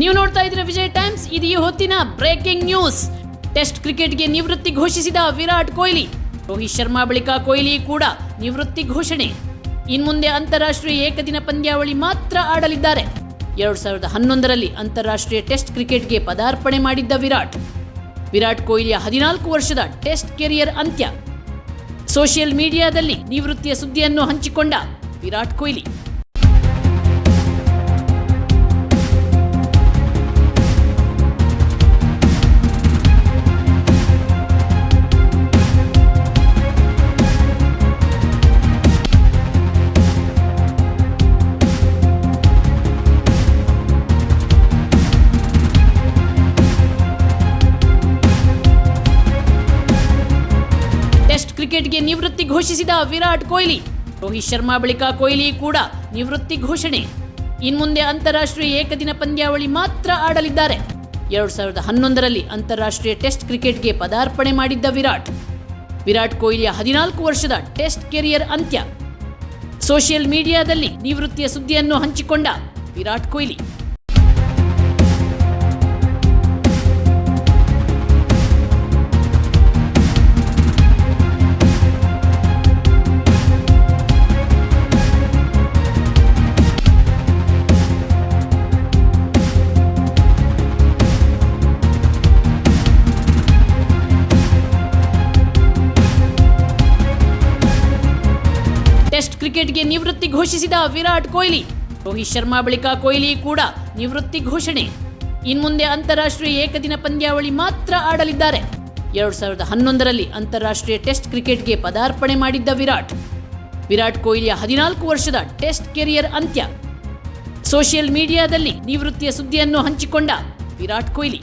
ನೀವು ನೋಡ್ತಾ ಇದ್ರೆ ವಿಜಯ್ ಟೈಮ್ಸ್? ಇದು ಈ ಹೊತ್ತಿನ ಬ್ರೇಕಿಂಗ್ ನ್ಯೂಸ್. ಟೆಸ್ಟ್ ಕ್ರಿಕೆಟ್ಗೆ ನಿವೃತ್ತಿ ಘೋಷಿಸಿದ ವಿರಾಟ್ ಕೊಹ್ಲಿ, ರೋಹಿತ್ ಶರ್ಮಾ ಬಳಿಕ ಕೊಹ್ಲಿ ಕೂಡ ನಿವೃತ್ತಿ ಘೋಷಣೆ. ಇನ್ಮುಂದೆ ಅಂತಾರಾಷ್ಟ್ರೀಯ ಏಕದಿನ ಪಂದ್ಯಾವಳಿ ಮಾತ್ರ ಆಡಲಿದ್ದಾರೆ. ಎರಡು ಸಾವಿರದ ಹನ್ನೊಂದರಲ್ಲಿ ಅಂತಾರಾಷ್ಟ್ರೀಯ ಟೆಸ್ಟ್ ಕ್ರಿಕೆಟ್ಗೆ ಪದಾರ್ಪಣೆ ಮಾಡಿದ್ದ ವಿರಾಟ್. ವಿರಾಟ್ ಕೊಹ್ಲಿಯ ಹದಿನಾಲ್ಕು ವರ್ಷದ ಟೆಸ್ಟ್ ಕೆರಿಯರ್ ಅಂತ್ಯ. ಸೋಷಿಯಲ್ ಮೀಡಿಯಾದಲ್ಲಿ ನಿವೃತ್ತಿಯ ಸುದ್ದಿಯನ್ನು ಹಂಚಿಕೊಂಡ ವಿರಾಟ್ ಕೊಹ್ಲಿ. ಕ್ರಿಕೆಟ್ಗೆ ನಿವೃತ್ತಿ ಘೋಷಿಸಿದ ವಿರಾಟ್ ಕೊಹ್ಲಿ, ರೋಹಿತ್ ಶರ್ಮಾ ಬಳಿಕ ಕೊಹ್ಲಿ ಕೂಡ ನಿವೃತ್ತಿ ಘೋಷಣೆ. ಇನ್ಮುಂದೆ ಅಂತಾರಾಷ್ಟ್ರೀಯ ಏಕದಿನ ಪಂದ್ಯಾವಳಿ ಮಾತ್ರ ಆಡಲಿದ್ದಾರೆ. ಎರಡು ಸಾವಿರದ ಹನ್ನೊಂದರಲ್ಲಿ ಅಂತಾರಾಷ್ಟ್ರೀಯ ಟೆಸ್ಟ್ ಕ್ರಿಕೆಟ್ಗೆ ಪದಾರ್ಪಣೆ ಮಾಡಿದ್ದ ವಿರಾಟ್. ವಿರಾಟ್ ಕೊಹ್ಲಿಯ ಹದಿನಾಲ್ಕು ವರ್ಷದ ಟೆಸ್ಟ್ ಕೆರಿಯರ್ ಅಂತ್ಯ. ಸೋಷಿಯಲ್ ಮೀಡಿಯಾದಲ್ಲಿ ನಿವೃತ್ತಿಯ ಸುದ್ದಿಯನ್ನು ಹಂಚಿಕೊಂಡ ವಿರಾಟ್ ಕೊಹ್ಲಿ. ಟೆಸ್ಟ್ ಕ್ರಿಕೆಟ್ಗೆ ನಿವೃತ್ತಿ ಘೋಷಿಸಿದ ವಿರಾಟ್ ಕೊಹ್ಲಿ, ರೋಹಿತ್ ಶರ್ಮಾ ಬಳಿಕ ಕೊಹ್ಲಿ ಕೂಡ ನಿವೃತ್ತಿ ಘೋಷಣೆ. ಇನ್ಮುಂದೆ ಅಂತಾರಾಷ್ಟ್ರೀಯ ಏಕದಿನ ಪಂದ್ಯಾವಳಿ ಮಾತ್ರ ಆಡಲಿದ್ದಾರೆ. ಎರಡು ಸಾವಿರದ ಹನ್ನೊಂದರಲ್ಲಿ ಅಂತಾರಾಷ್ಟ್ರೀಯ ಟೆಸ್ಟ್ ಕ್ರಿಕೆಟ್ಗೆ ಪದಾರ್ಪಣೆ ಮಾಡಿದ್ದ ವಿರಾಟ್. ವಿರಾಟ್ ಕೊಹ್ಲಿಯ ಹದಿನಾಲ್ಕು ವರ್ಷದ ಟೆಸ್ಟ್ ಕೆರಿಯರ್ ಅಂತ್ಯ. ಸೋಷಿಯಲ್ ಮೀಡಿಯಾದಲ್ಲಿ ನಿವೃತ್ತಿಯ ಸುದ್ದಿಯನ್ನು ಹಂಚಿಕೊಂಡ ವಿರಾಟ್ ಕೊಹ್ಲಿ.